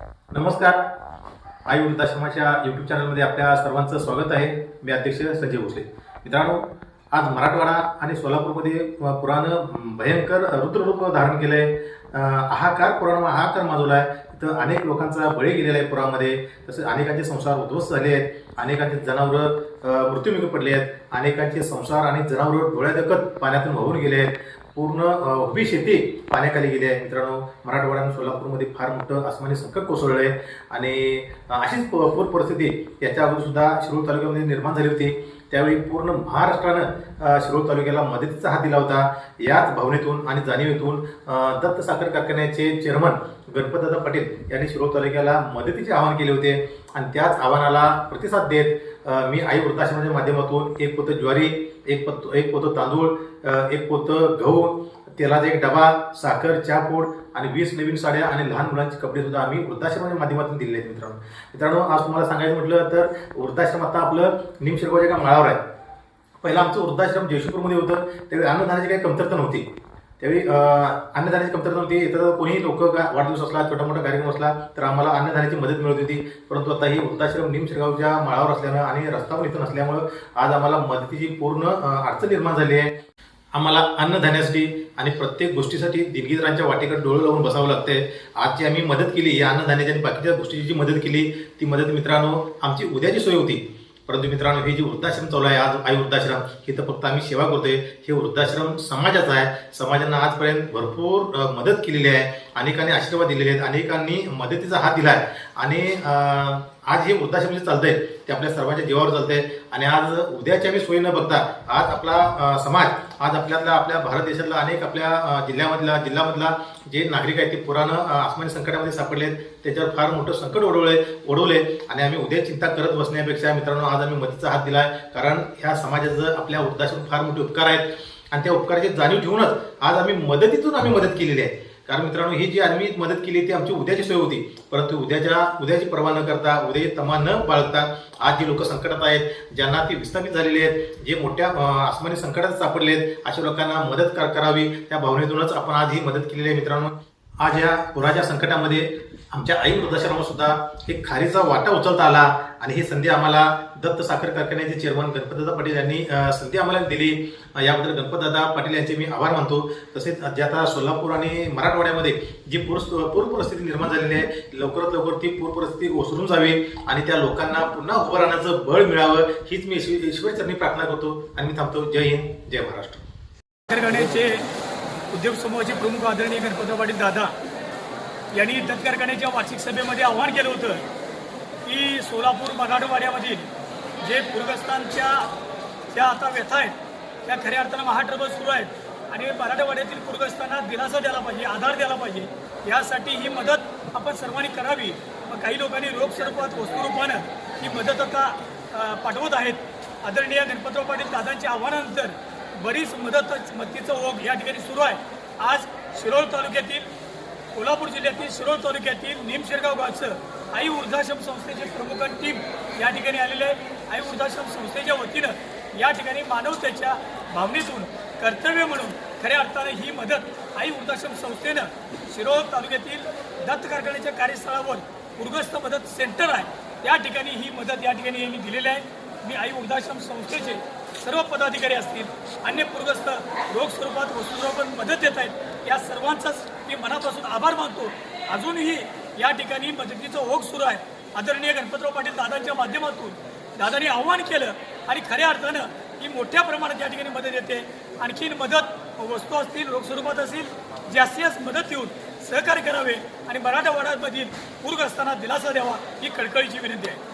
नमस्कार. आई वृद्धाश्रमाच्या यूट्यूब चॅनलमध्ये आपल्या सर्वांचं स्वागत आहे. मी अध्यक्ष संजय भोसले. मित्रांनो आज मराठवाडा आणि सोलापूरमध्ये पुरानं भयंकर रुद्ररूप धारण केलंय. आहे हाहाकार पुराण हाकार माजवला आहे तिथं अनेक लोकांचा बळी गेलेला आहे पुरामध्ये तसेच अनेकांचे संसार उद्ध्वस्त झाले आहेत. अनेकांचे जनावरं मृत्युमुखी पडले आहेत. अनेकांचे संसार आणि जनावरं डोळ्यादकत पाण्यातून वाहून गेले आहेत. पूर्ण उभी शेती पाण्याखाली गेली आहे. मित्रांनो मराठवाडा आणि सोलापूरमध्ये फार मोठं आसमानी संकट कोसळलं आहे. आणि अशीच पूर परिस्थिती याच्या अगोदर सुद्धा शिरूर तालुक्यामध्ये निर्माण झाली होती. त्यावेळी पूर्ण महाराष्ट्रानं शिरोळ तालुक्याला मदतीचा हात दिला होता. याच भावनेतून आणि जाणीवेतून दत्त साखर कारखान्याचे चेअरमन गणपतदादा पाटील यांनी शिरोळ तालुक्याला मदतीचे आवाहन केले होते. आणि त्याच आव्हानाला प्रतिसाद देत मी आई वृद्धाश्रमाच्या माध्यमातून एक पोतं ज्वारी एक पत एक पोतं तांदूळ एक पोतं गहू तेलाचा एक डबा साखर चहा पूड आणि वीस नवीन साड्या आणि लहान मुलांचे कपडे सुद्धा आम्ही वृद्धाश्रमाच्या माध्यमातून दिलेले आहेत मित्रांनो. मित्रांनो आज तुम्हाला सांगायचं म्हटलं तर वृद्धाश्रम आता आपलं निमशिरगावच्या एका माळावर आहे. पहिला आमचं वृद्धाश्रम जयशपूरमध्ये होतं. त्यावेळी अन्नधान्याची काही कमतरता नव्हती. त्यावेळी अन्नधान्याची कमतरता नव्हती. इथं कोणीही लोक वाढदिवस असला छोटा मोठा कार्यक्रम असला तर आम्हाला अन्नधान्याची मदत मिळत होती. परंतु आता ही वृद्धाश्रम निमशिरगावच्या माळावर असल्यानं आणि रस्ता पण इथं नसल्यामुळं आज आम्हाला मदतीची पूर्ण अडचण निर्माण झाली आहे. आम्हाला अन्नधान्यासाठी आणि प्रत्येक गोष्टीसाठी दिलगीरांच्या वाटेकडे डोळे लावून बसावं लागते आज जी आम्ही मदत केली या अन्नधान्याची आणि बाकीच्या गोष्टीची जी मदत केली ती मदत मित्रांनो आमची उद्याची सोय होती. परंतु मित्रांनो हे जे वृद्धाश्रम चालू आहे आज आई वृद्धाश्रम हे तर फक्त आम्ही सेवा करतोय. हे वृद्धाश्रम समाजाचा आहे. समाजानं आजपर्यंत भरपूर मदत केलेली आहे. अनेकांनी आशीर्वाद दिलेले आहेत. अनेकांनी मदतीचा हात दिला आहे आणि आज हे वृद्धाश्रम जे चालतंय ते आपल्या सर्वांच्या जीवावर चालतंय. आणि आज उद्याच्या मी सोयी न बघता आज आपला समाज आज आपल्यातला आपल्या भारत देशातला अनेक आपल्या जिल्ह्यामधला जिल्ह्यामधला जे नागरिक आहेत ते पुरानं आसमानी संकटामध्ये सापडले आहेत त्याच्यावर फार मोठं संकट ओढवले ओढवले. आणि आम्ही उद्या चिंता करत बसण्यापेक्षा मित्रांनो आज आम्ही मदतीचा हात दिला आहे कारण ह्या समाजाचं आपल्या वृद्धाश्रम फार मोठे उपकार आहेत. आणि त्या उपकाराची जाणीव ठेवूनच आज आम्ही मदतीतून आम्ही मदत केलेली आहे. कारण मित्रांनो ही जी आम्ही मदत केली ती आमची उद्याची सोय होती. परंतु उद्याच्या उद्याची पर्वा न करता उद्याची तमा न बाळगता आज जे लोक संकटात आहेत ज्यांना ती विस्थापित झालेली आहेत जे मोठ्या आसमानी संकटात सापडले आहेत अशा लोकांना मदत करावी त्या भावनेतूनच आपण आज ही मदत केलेली आहे मित्रांनो. आज या पुराच्या संकटामध्ये आमच्या आई वृद्धाश्रमाला सुद्धा एक खारीचा वाटा उचलता आला आणि ही संधी आम्हाला दत्त साखर कारखान्याचे चेअरमन गणपतदादा पाटील यांनी संधी आम्हाला दिली. याबद्दल गणपतदादा पाटील यांचे मी आभार मानतो. तसेच जे आता सोलापूर आणि मराठवाड्यामध्ये जी पूर पूर परिस्थिती निर्माण झालेली आहे लवकरात लवकर ती पूर परिस्थिती ओसरून जावी आणि त्या लोकांना पुन्हा उभं राहण्याचं बळ मिळावं हीच मी ईश्वर- ईश्वरचरणी प्रार्थना करतो आणि मी थांबतो. जय हिंद जय महाराष्ट्र. उद्योग समूहाचे प्रमुख आदरणीय गणपतराव पाटील दादा यांनी दत्त कारखान्याच्या वार्षिक सभेमध्ये आव्हान केलं होतं की सोलापूर मराठवाड्यामधील जे पूरग्रस्तांच्या त्या आता व्यथा आहेत त्या खऱ्या अर्थानं महाट्रबल सुरू आहेत आणि मराठवाड्यातील पूरग्रस्तांना दिलासा द्यायला पाहिजे आधार द्यायला पाहिजे यासाठी ही मदत आपण सर्वांनी करावी. मग काही लोकांनी रोख स्वरूपात वस्तुरूपानं ही मदत आता पाठवत आहेत. आदरणीय गणपतराव पाटील दादांच्या आव्हानानंतर बरीच मदत मदतीचं ओघ या ठिकाणी सुरू आहे. आज शिरोळ तालुक्यातील कोल्हापूर जिल्ह्यातील शिरोळ तालुक्यातील निमशिरगाव गावचं आई वृद्धाश्रम संस्थेचे प्रमुख टीम या ठिकाणी आलेले आहे. आई वृद्धाश्रम संस्थेच्या वतीनं या ठिकाणी मानवतेच्या भावनेतून कर्तव्य म्हणून खऱ्या अर्थाने ही मदत आई वृद्धाश्रम संस्थेनं शिरोळ तालुक्यातील दत्त कारखान्याच्या कार्यस्थळावर पूरग्रस्त मदत सेंटर आहे. त्या ठिकाणी ही मदत या ठिकाणी यांनी दिलेली आहे. मी आई वृद्धाश्रम संस्थेचे सर्व पदाधिकारी असतील अन्य पूरग्रस्त रोख स्वरूपात वस्तुस्वरूपात मदत देत आहेत. या सर्वांचाच मी मनापासून आभार मानतो. अजूनही या ठिकाणी मदतीचं ओघ सुरू आहे. आदरणीय गणपतराव पाटील दादांच्या माध्यमातून दादांनी आव्हान केलं आणि खऱ्या अर्थानं ही मोठ्या प्रमाणात या ठिकाणी मदत येते आणखीन मदत वस्तू असतील रोख स्वरूपात असतील जास्तीत जास्त मदत देऊन सहकार्य करावे आणि मराठवाड्यामधील पूरग्रस्तांना दिलासा द्यावा ही कळकळीची विनंती आहे.